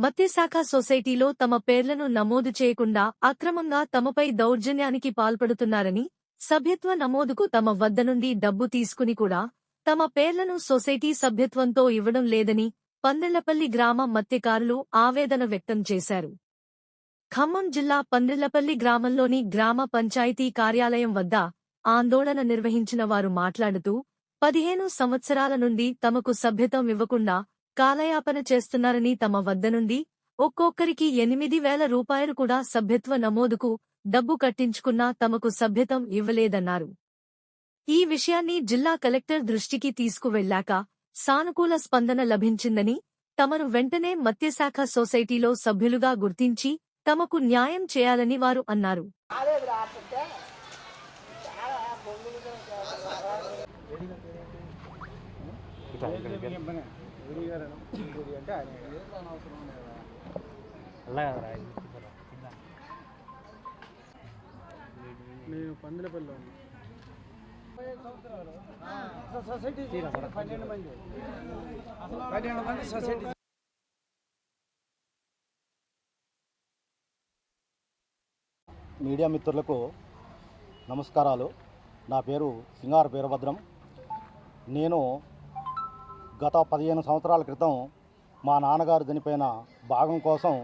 మత్స్యశాఖ సొసైటీలో తమ పేర్లను నమోదు చేయకుండా అక్రమంగా తమపై దౌర్జన్యానికి పాల్పడుతున్నారని సభ్యత్వ నమోదుకు తమ వద్ద నుండి డబ్బు తీసుకుని కూడా తమ పేర్లను సొసైటీ సభ్యత్వంతో ఇవ్వడం లేదని పందిళ్ళపల్లి గ్రామ మత్స్యకారులు ఆవేదన వ్యక్తం చేశారు. ఖమ్మం జిల్లా పందిళ్ళపల్లి గ్రామంలోని గ్రామ పంచాయతీ కార్యాలయం వద్ద ఆందోళన నిర్వహించిన వారు మాట్లాడుతూ పదిహేను సంవత్సరాల నుండి తమకు సభ్యత్వం ఇవ్వకుండా కాలయాపన చేస్తున్నారని తమ వద్ద నుండి ఒక్కొక్కరికి ఎనిమిది వేల రూపాయలు కూడా సభ్యత్వ నమోదుకు డబ్బు కట్టించుకున్నా తమకు సభ్యత్వం ఇవ్వలేదన్నారు. ఈ విషయాన్ని జిల్లా కలెక్టర్ దృష్టికి తీసుకువెళ్ళాక సానుకూల స్పందన లభించిందని తమను వెంటనే మత్స్యశాఖ సొసైటీలో సభ్యులుగా గుర్తించి తమకు న్యాయం చేయాలని వారు అన్నారు. నేను పందిలపల్లిలో ఉన్నా. సొసైటీ పన్నెండు మంది. పన్నెండు మంది సొసైటీ. మీడియా మిత్రులకు నమస్కారాలు. నా పేరు సింగార వీరభద్రం. నేను గత పదిహేను సంవత్సరాల క్రితం మా నాన్నగారు చనిపోయిన భాగం కోసం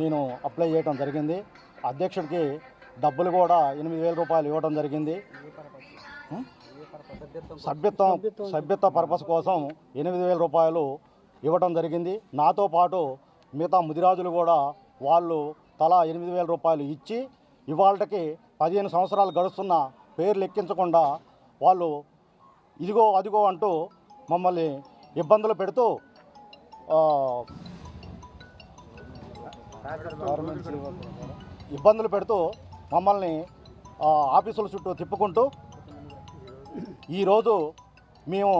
నేను అప్లై చేయడం జరిగింది. అధ్యక్షుడికి డబ్బులు కూడా ఎనిమిది వేల రూపాయలు ఇవ్వడం జరిగింది? సభ్యత్వం సభ్యత్వ పర్పస్ కోసం ఎనిమిది వేల రూపాయలు ఇవ్వడం జరిగింది. నాతో పాటు మిగతా ముదిరాజులు కూడా వాళ్ళు తలా ఎనిమిది వేల రూపాయలు ఇచ్చి ఇవాళకి పదిహేను సంవత్సరాలు గడుస్తున్న పేర్లు ఎక్కించకుండా వాళ్ళు ఇదిగో అదిగో అంటూ మమ్మల్ని ఇబ్బందులు పెడుతూ ఇబ్బందులు పెడుతూ మమ్మల్ని ఆఫీసుల చుట్టూ తిప్పుకుంటూ ఈరోజు మేము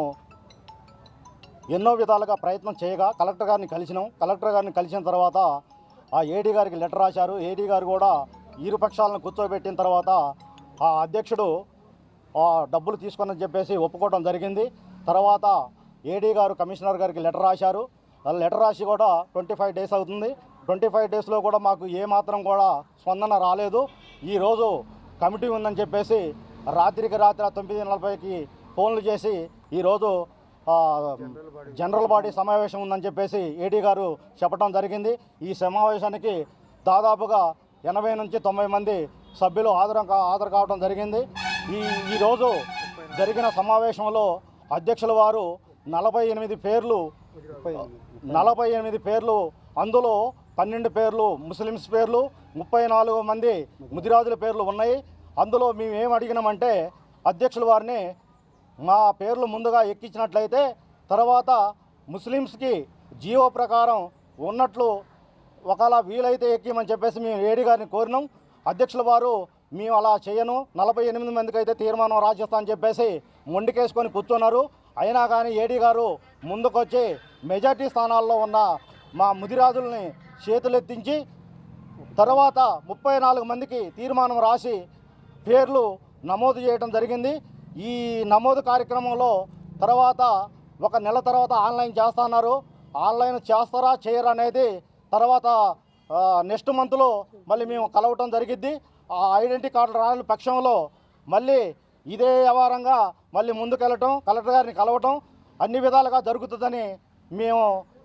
ఎన్నో విధాలుగా ప్రయత్నం చేయగా కలెక్టర్ గారిని కలిసినాం. కలెక్టర్ గారిని కలిసిన తర్వాత ఆ ఏడీ గారికి లెటర్ రాశారు. ఏడీ గారు కూడా ఇరుపక్షాలను కూర్చోబెట్టిన తర్వాత ఆ అధ్యక్షుడు ఆ డబ్బులు తీసుకొని చెప్పేసి ఒప్పుకోవడం జరిగింది. తర్వాత ఏడీ గారు కమిషనర్ గారికి లెటర్ రాశారు. ఆ లెటర్ రాసి కూడా ట్వంటీ ఫైవ్ డేస్ అవుతుంది. ట్వంటీ ఫైవ్ డేస్లో కూడా మాకు ఏమాత్రం కూడా స్పందన రాలేదు. ఈరోజు కమిటీ ఉందని చెప్పేసి రాత్రికి రాత్రి తొమ్మిది నలభైకి ఫోన్లు చేసి ఈరోజు జనరల్ బాడీ సమావేశం ఉందని చెప్పేసి ఏడీ గారు చెప్పడం జరిగింది. ఈ సమావేశానికి దాదాపుగా ఎనభై నుంచి తొంభై మంది సభ్యులు హాజరు కా- హాజరు కావడం జరిగింది. ఈ ఈరోజు జరిగిన సమావేశంలో అధ్యక్షుల వారు నలభై ఎనిమిది పేర్లు నలభై ఎనిమిది పేర్లు అందులో పన్నెండు పేర్లు ముస్లిమ్స్ పేర్లు ముప్పై నాలుగు మంది ముదిరాజుల పేర్లు ఉన్నాయి. అందులో మేము ఏం అడిగినామంటే అధ్యక్షుల వారిని మా పేర్లు ముందుగా ఎక్కించినట్లయితే తర్వాత ముస్లిమ్స్కి జీవో ప్రకారం ఉన్నట్లు ఒకలా వీలైతే ఎక్కిమని చెప్పేసి మేము ఏడి గారిని కోరినాం. అధ్యక్షుల వారు మేము అలా చేయను నలభై ఎనిమిది మందికి అయితే తీర్మానం రాజేస్తా అని చెప్పేసి మొండికేసుకొని కూర్చున్నారు. అయినా కానీ ఏడీ గారు ముందుకొచ్చి మెజార్టీ స్థానాల్లో ఉన్న మా ముదిరాజుల్ని చేతులెత్తించి తర్వాత ముప్పై నాలుగు మందికి తీర్మానం రాసి పేర్లు నమోదు చేయడం జరిగింది. ఈ నమోదు కార్యక్రమంలో తర్వాత ఒక నెల తర్వాత ఆన్లైన్ చేస్తున్నారు. ఆన్లైన్ చేస్తారా చేయరా అనేది తర్వాత నెక్స్ట్ మంత్లో మళ్ళీ మేము కలవటం జరిగిద్ది. ఆ ఐడెంటిటీ కార్డు రాని పక్షంలో మళ్ళీ ఇదే వ్యవహారంగా మళ్ళీ ముందుకెళ్ళటం కలెక్టర్ గారిని కలవటం అన్ని విధాలుగా జరుగుతుందని మేము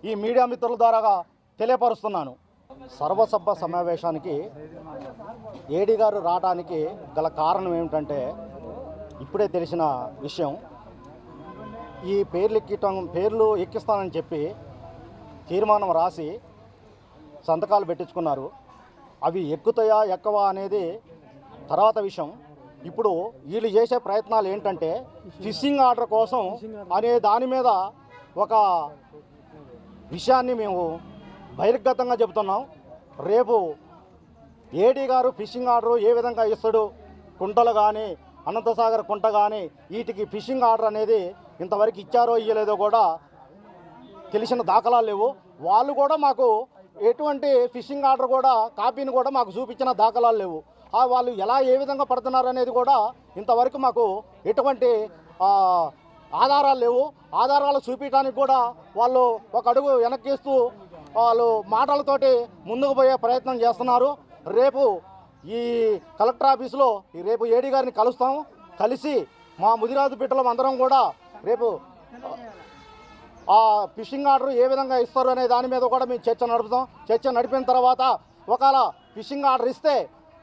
ఈ మీడియా మిత్రుల ద్వారా తెలియపరుస్తున్నాను. సర్వసభ సమావేశానికి ఏడీ గారు రావడానికి గల కారణం ఏమిటంటే ఇప్పుడే తెలిసిన విషయం. ఈ పేర్లు ఎక్కిటం పేర్లు ఎక్కిస్తానని చెప్పి తీర్మానం రాసి సంతకాలు పెట్టించుకున్నారు. అవి ఎక్కుతాయా ఎక్కవా అనేది తర్వాత విషయం. ఇప్పుడు వీళ్ళు చేసే ప్రయత్నాలు ఏంటంటే ఫిషింగ్ ఆర్డర్ కోసం అనే దాని మీద ఒక విషయాన్ని మేము బహిర్గతంగా చెబుతున్నాం. రేపు ఏడీ గారు ఫిషింగ్ ఆర్డర్ ఏ విధంగా ఇస్తాడు? కుంటలు కానీ అనంతసాగర్ కుంట కానీ వీటికి ఫిషింగ్ ఆర్డర్ అనేది ఇంతవరకు ఇచ్చారో ఇయ్యలేదో కూడా తెలిసిన దాఖలాలు లేవు. వాళ్ళు కూడా మాకు ఎటువంటి ఫిషింగ్ ఆర్డర్ కూడా కాపీని కూడా మాకు చూపించిన దాఖలాలు లేవు. వాళ్ళు ఎలా ఏ విధంగా పడుతున్నారు అనేది కూడా ఇంతవరకు మాకు ఎటువంటి ఆధారాలు లేవు. ఆధారాలు చూపించడానికి కూడా వాళ్ళు ఒక అడుగు వెనక్కిస్తూ వాళ్ళు మాటలతోటి ముందుకు పోయే ప్రయత్నం చేస్తున్నారు. రేపు ఈ కలెక్టర్ ఆఫీసులో ఈ రేపు ఏడీ గారిని కలుస్తాం. కలిసి మా ముదిరాజు బిడ్డలం అందరం కూడా రేపు ఆ ఫిషింగ్ ఆర్డర్ ఏ విధంగా ఇస్తారు అనే దాని మీద కూడా మేము చర్చ నడుపుతాం. చర్చ నడిపిన తర్వాత ఒకవేళ ఫిషింగ్ ఆర్డర్ ఇస్తే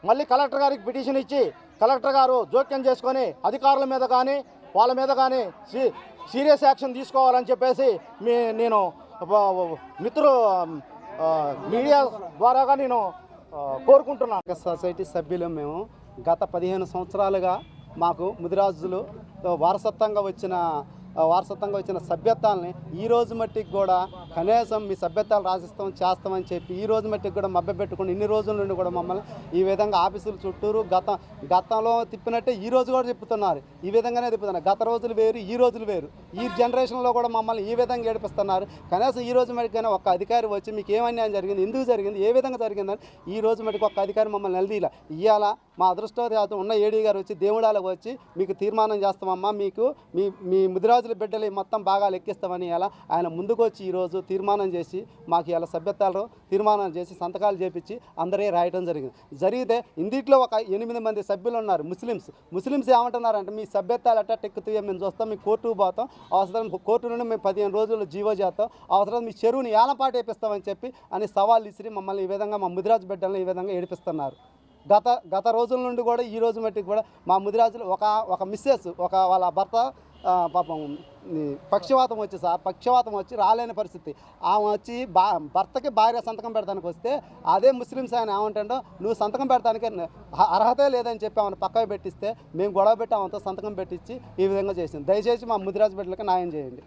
మళ్ళీ కలెక్టర్ గారికి పిటిషన్ ఇచ్చి కలెక్టర్ గారు జోక్యం చేసుకొని అధికారుల మీద కానీ వాళ్ళ మీద కానీ సీ- సీరియస్ యాక్షన్ తీసుకోవాలని చెప్పేసి మీ నేను మిత్రులు మిత్రు మీడియా ద్వారాగా నేను కోరుకుంటున్నాను. సొసైటీ సభ్యులు మేము గత పదిహేను సంవత్సరాలుగా మాకు ముదిరాజులు వారసత్వంగా వచ్చిన వారసత్వంగా వచ్చిన సభ్యత్వాలని ఈ రోజు మట్టికి కూడా కనీసం మీ సభ్యత్వాలు రాసిస్తాం చేస్తామని చెప్పి ఈ రోజు మట్టికి కూడా మభ్య పెట్టుకుని ఇన్ని రోజుల నుండి కూడా మమ్మల్ని ఈ విధంగా ఆఫీసుల చుట్టూరు గత గతంలో తిప్పినట్టే ఈ రోజు కూడా తిప్పుతున్నారు. ఈ విధంగానే తిప్పుతున్నారు. గత రోజులు వేరు ఈ రోజులు వేరు. ఈ జనరేషన్లో కూడా మమ్మల్ని ఈ విధంగా ఏడిపిస్తున్నారు. కనీసం ఈ రోజు మటుకైనా ఒక అధికారి వచ్చి మీకు ఏమన్యాయం జరిగింది ఎందుకు జరిగింది ఏ విధంగా జరిగిందని ఈ రోజు మటుకు ఒక అధికారి మమ్మల్ని నిలదీలా ఇవాళ మా అదృష్టవశాత్తు ఉన్న ఏడీ గారు వచ్చి దేవుడాలకు వచ్చి మీకు తీర్మానం చేస్తామమ్మా మీకు మీ మీ ముదిరాజుల బిడ్డలు మొత్తం బాగా లెక్కిస్తామని ఇలా ఆయన ముందుకు వచ్చి ఈరోజు తీర్మానం చేసి మాకు ఇలా సభ్యత్వాలు తీర్మానం చేసి సంతకాలు చేపించి అందరే రాయటం జరిగింది. జరిగితే ఇందిట్లో ఒక ఎనిమిది మంది సభ్యులు ఉన్నారు ముస్లిమ్స్. ముస్లిమ్స్ ఏమంటున్నారంటే మీ సభ్యత్వాలు అట్ట టెక్కుతాయో మేము చూస్తాం మీ కోర్టుకు పోతాం. అవసరం కోర్టు నుండి మేము పదిహేను రోజులు జీవో చేస్తాం. అవసరం మీ చెరువుని ఏలపాటు వేపిస్తామని చెప్పి అని సవాల్ ఇసిరి మమ్మల్ని ఈ విధంగా మా ముదిరాజు బిడ్డలను ఈ విధంగా ఏడిపిస్తున్నారు. గత గత రోజుల నుండి కూడా ఈ రోజు మట్టికి కూడా మా ముదిరాజులు ఒక ఒక మిస్సెస్ ఒక వాళ్ళ భర్త పాపం పక్షవాతం వచ్చి సార్ పక్షవాతం వచ్చి రాలేని పరిస్థితి. ఆమె వచ్చి బా భర్తకి భార్య సంతకం పెడతానికి వస్తే అదే ముస్లిమ్స్ ఆయన ఏమంటాడో నువ్వు సంతకం పెడతానికి అర్హతే లేదని చెప్పి ఆమెను పక్కకు పెట్టిస్తే మేము గొడవ పెట్టి ఆమెతో సంతకం పెట్టించి ఈ విధంగా చేసింది. దయచేసి మా ముదిరాజు బిడ్డలకి న్యాయం చేయండి.